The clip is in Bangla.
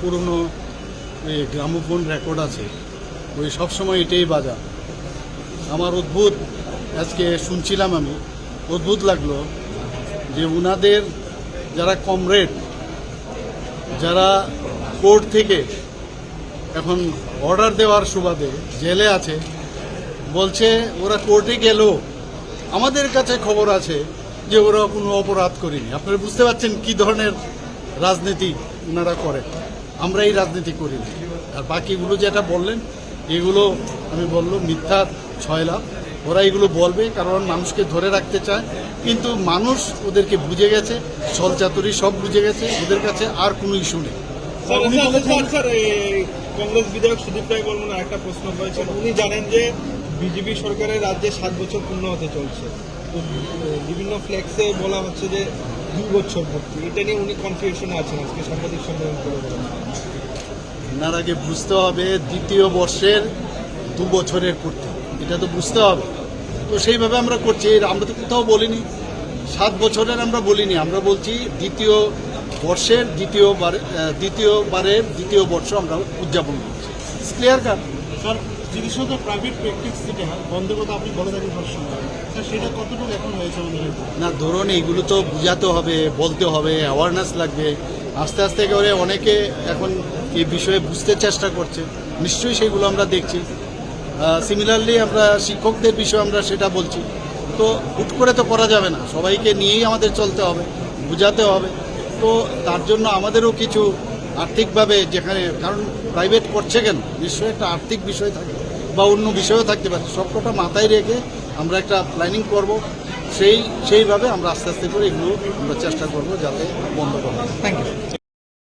পুরনো গ্রামোফোন রেকর্ড আছে। ওই সবসময় এটাই বাজা। আমার অদ্ভুত, আজকে শুনছিলাম আমি, অদ্ভুত লাগল যে উনাদের যারা কমরেড যারা কোর্ট থেকে এখন অর্ডার দেওয়ার সুবাদে জেলে আছে, বলছে ওরা কোর্টে গেল। আমাদের কাছে খবর আছে যে ওরা কোনো অপরাধ করেনি। আপনারা বুঝতে পারছেন কি ধরনের রাজনীতি ওনারা করে আমরা এই রাজনীতি করি না। আর বাকিগুলো যেটা বললেন, এগুলো আমি বলল, মিথ্যা লাভ ওরা এগুলো বলবে, কারণ মানুষকে ধরে রাখতে চায়। কিন্তু মানুষ ওদেরকে বুঝে গেছে ছলচাতুরি সব বুঝে গেছে, ওদের কাছে আর কোনো ইস্যু নেই। কংগ্রেস বিধায়ক সুদীপ রায় বর্মন একটা প্রশ্ন করেছেন উনি জানেন যে বিজেপি সরকারের রাজ্যে সাত বছর পূর্ণ হতে চলছে। বিভিন্ন ফ্লেক্সে বলা হচ্ছে যে দুই বছর ভর্তি। এটা নিয়ে উনি কনফিউশনে আছেন আজকে, সাংবাদিক সম্মেলন করে আপনার আগে বুঝতে হবে দ্বিতীয় বর্ষের দু বছরের করতে। এটা তো বুঝতে হবে। তো সেইভাবে আমরা করছি। আমরা তো কোথাও বলিনি। সাত বছরের আমরা বলিনি। আমরা বলছি দ্বিতীয় বর্ষের দ্বিতীয়বার দ্বিতীয়বারের দ্বিতীয় বর্ষ আমরা উদযাপন করছি। ক্লিয়ার কাট চিকিৎসকের প্রাইভেট প্র্যাকটিস যেটা কথা আপনি বলে থাকেন সবসময় সেটা না, ধরুন এইগুলো তো বুঝাতে হবে, বলতে হবে অ্যাওয়ারনেস লাগবে। আস্তে আস্তে করে অনেকে এখন এই বিষয়ে বুঝতে চেষ্টা করছে। নিশ্চয়ই সেগুলো আমরা দেখছি। সিমিলারলি আমরা শিক্ষকদের বিষয়ে আমরা সেটা বলছি। তো হুট করে তো করা যাবে না। সবাইকে নিয়েই আমাদের চলতে হবে, বুঝাতে হবে। তো তার জন্য আমাদেরও কিছু আর্থিকভাবে যেখানে, কারণ প্রাইভেট করছে কেন? নিশ্চয়ই একটা আর্থিক বিষয় থাকে বা অন্য বিষয়ও থাকতে পারে। সবকটা মাথায় রেখে আমরা একটা প্ল্যানিং করব। সেই, সেইভাবে আমরা আস্তে আস্তে করে এগুলো আমরা চেষ্টা করব যাতে বন্ধ করা থ্যাংক ইউ